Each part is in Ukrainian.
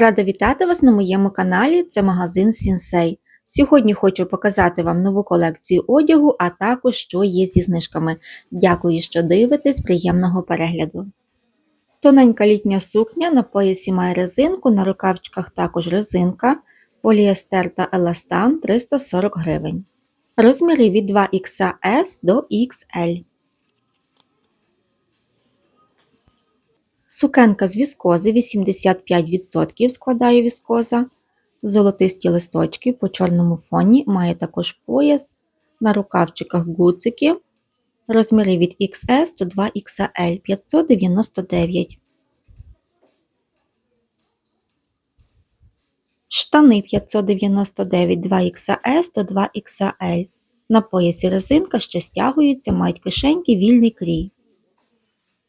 Рада вітати вас на моєму каналі. Це магазин Сінсей. Сьогодні хочу показати вам нову колекцію одягу, а також що є зі знижками. Дякую, що дивитесь, приємного перегляду. Тоненька літня сукня на поясі має резинку, на рукавчиках також резинка, поліестер та еластан 340 гривень. Розміри від 2XS до XL. Сукенка з віскози 85% складає віскоза. Золотисті листочки по чорному фоні має також пояс, на рукавчиках гуцики. Розміри від XS до 2XL 599. Штани 599 2XS до 2XL. На поясі резинка, що стягується, мають кишеньки вільний крій.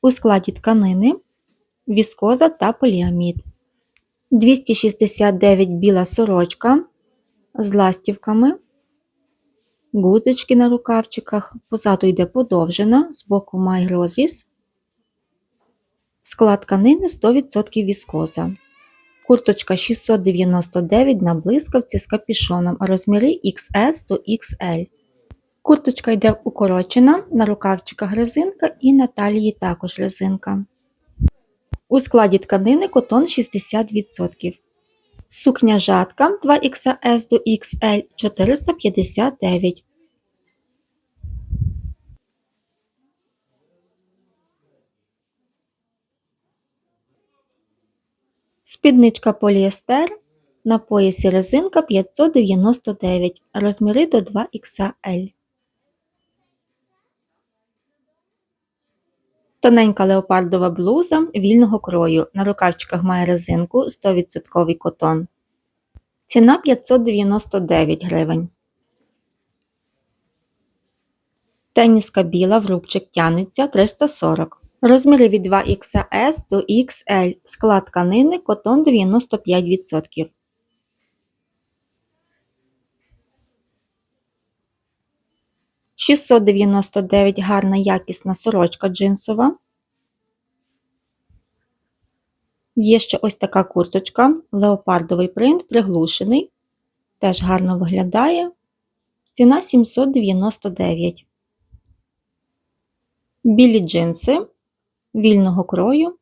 У складі тканини віскоза та поліамід. 269 біла сорочка з ластівками, гудзички на рукавчиках, позаду йде подовжена, збоку має розріз, склад тканини 100% віскоза. Курточка 699 на блискавці з капішоном, розміри XS до XL. Курточка йде укорочена, на рукавчиках резинка і на талії також резинка. У складі тканини котон 60%. Сукня жатка 2XS до XL 459. Спідничка поліестер на поясі резинка 599, розміри до 2XL. Тоненька леопардова блуза вільного крою. На рукавчиках має резинку 100% котон. Ціна 599 гривень. Теніска біла в рубчик тянеться 340. Розміри від 2XS до XL. Склад тканини котон 95%. Шістсот дев'яносто дев'ять гарна якісна сорочка джинсова. Є ще ось така курточка, леопардовий принт, приглушений. Теж гарно виглядає. Ціна 799. Білі джинси вільного крою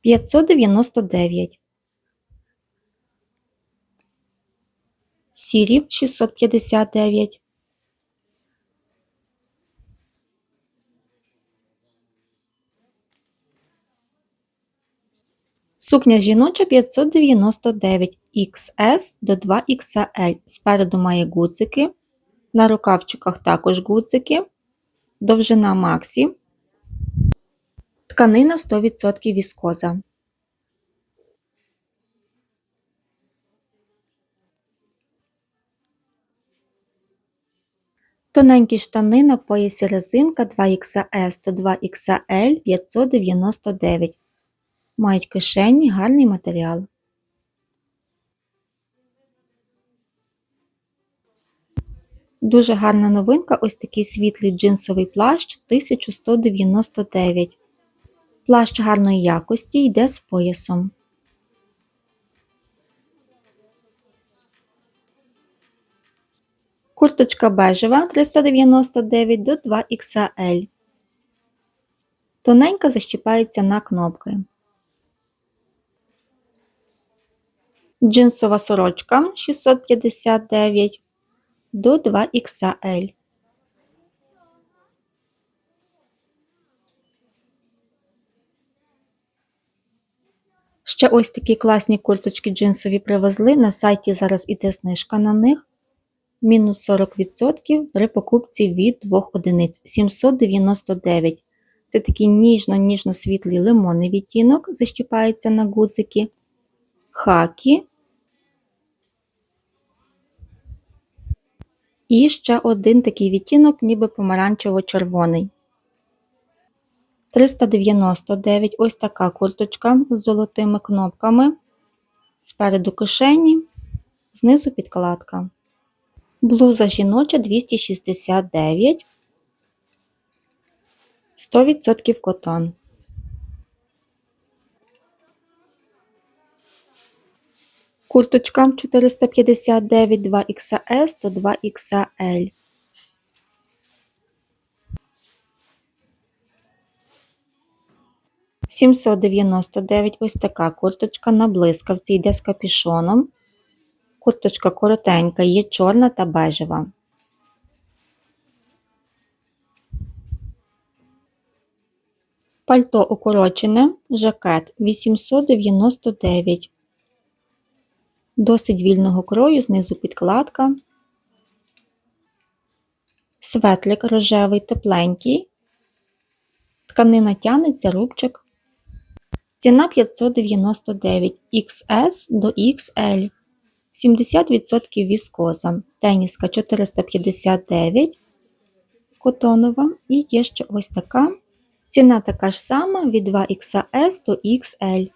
599. Сірі 659. Сукня жіноча 599 XS до 2XL. Спереду має гуцики. На рукавчиках також гуцики. Довжина Максі. Тканина 100% віскоза. Тоненькі штани на поясі резинка 2XS до 2XL 599. Мають кишені гарний матеріал. Дуже гарна новинка ось такий світлий джинсовий плащ 1199. Плащ гарної якості йде з поясом. Курточка бежева 399 до 2XL. Тоненька защіпається на кнопки. Джинсова сорочка 659 до 2XL. Ще ось такі класні курточки джинсові привезли. На сайті зараз іде знижка на них. Мінус 40% при покупці від 2 одиниць 799. Це такий ніжно-ніжно світлий лимонний відтінок, защіпається на гудзики. Хакі І ще один такий відтінок, ніби помаранчево-червоний. 399 ось така курточка з золотими кнопками. Спереду кишені, знизу підкладка. Блуза жіноча 269, 100% котон. Курточка 459 2XS то 2XL. Сімсот дев'яносто дев'ять ось така курточка на блискавці йде з капюшоном. Курточка коротенька, є чорна та бежева. Пальто укорочене, жакет 899. Досить вільного крою, знизу підкладка. Светлик рожевий, тепленький. Тканина тянеться, рубчик. Ціна 599 XS до XL. 70% віскоза. Теніска 459 котонова. І є ще ось така. Ціна така ж сама від 2XS до XL.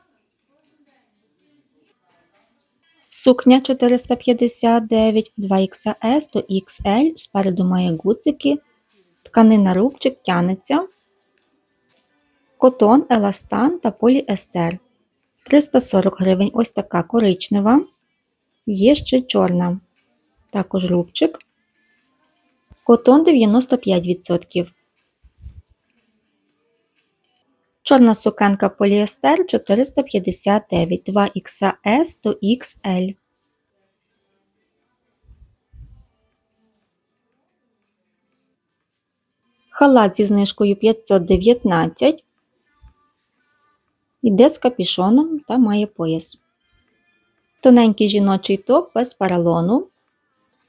Сукня 459 2XS до XL. Спереду має гуцики. Тканина рубчик тянеться. Котон, еластан та поліестер. 340 гривень. Ось така коричнева. Є ще чорна. Також рубчик. Котон 95%. Чорна сукенка поліестер 459 2XS до XL. Халат зі знижкою 519. Йде з капішоном та має пояс. Тоненький жіночий топ без паралону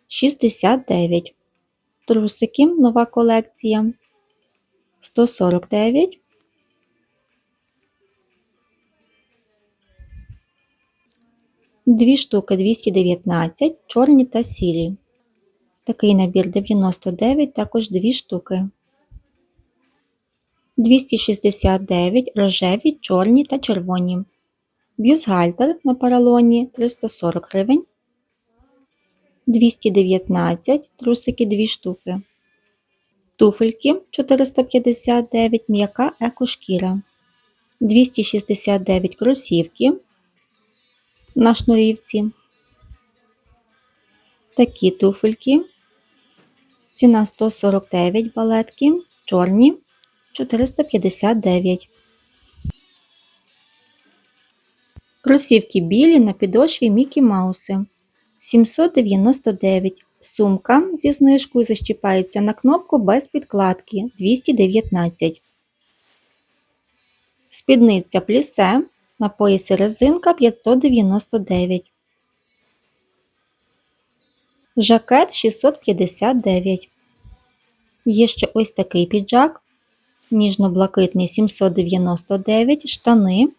69. Трусики нова колекція 149. Дві штуки 219, чорні та сірі. Такий набір 99, також дві штуки. 269 рожеві, чорні та червоні. Бюстгальтер на паралоні 340 гривень. 219 трусики 2 штуки. Туфельки 459 м'яка екошкіра. 269 кросівки на шнурівці. Такі туфельки. Ціна 149 балетки, чорні 459. Кросівки білі на підошві Мікі Мауси 799. Сумка зі знижкою защіпається на кнопку без підкладки 219. Спідниця плісе на поясі резинка 599. Жакет 659. Є ще ось такий піджак. Ніжно-блакитний 799 штани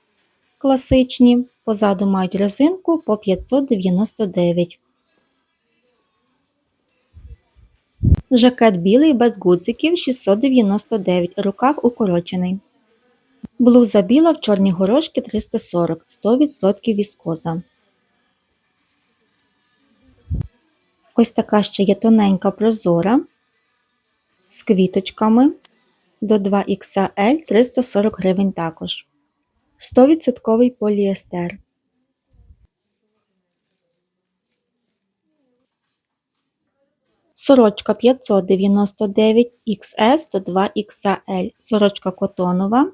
класичні. Позаду мають резинку по 599. Жакет білий без гудзиків 699. Рукав укорочений. Блуза біла в чорні горошки 340 100% віскоза. Ось така ще є тоненька прозора з квіточками до 2XL 340 гривень також. 100% поліестер. Сорочка 599 XS до 2XL. Сорочка котонова.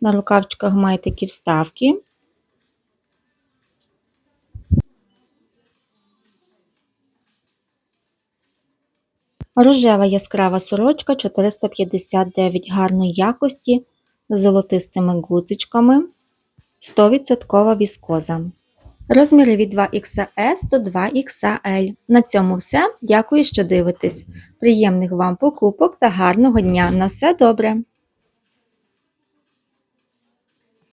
На рукавчиках має такі вставки. Рожева яскрава сорочка 459 гарної якості з золотистими гудзичками. 100% віскоза. Розміри від 2XS до 2XL. На цьому все. Дякую, що дивитесь. Приємних вам покупок та гарного дня. На все добре!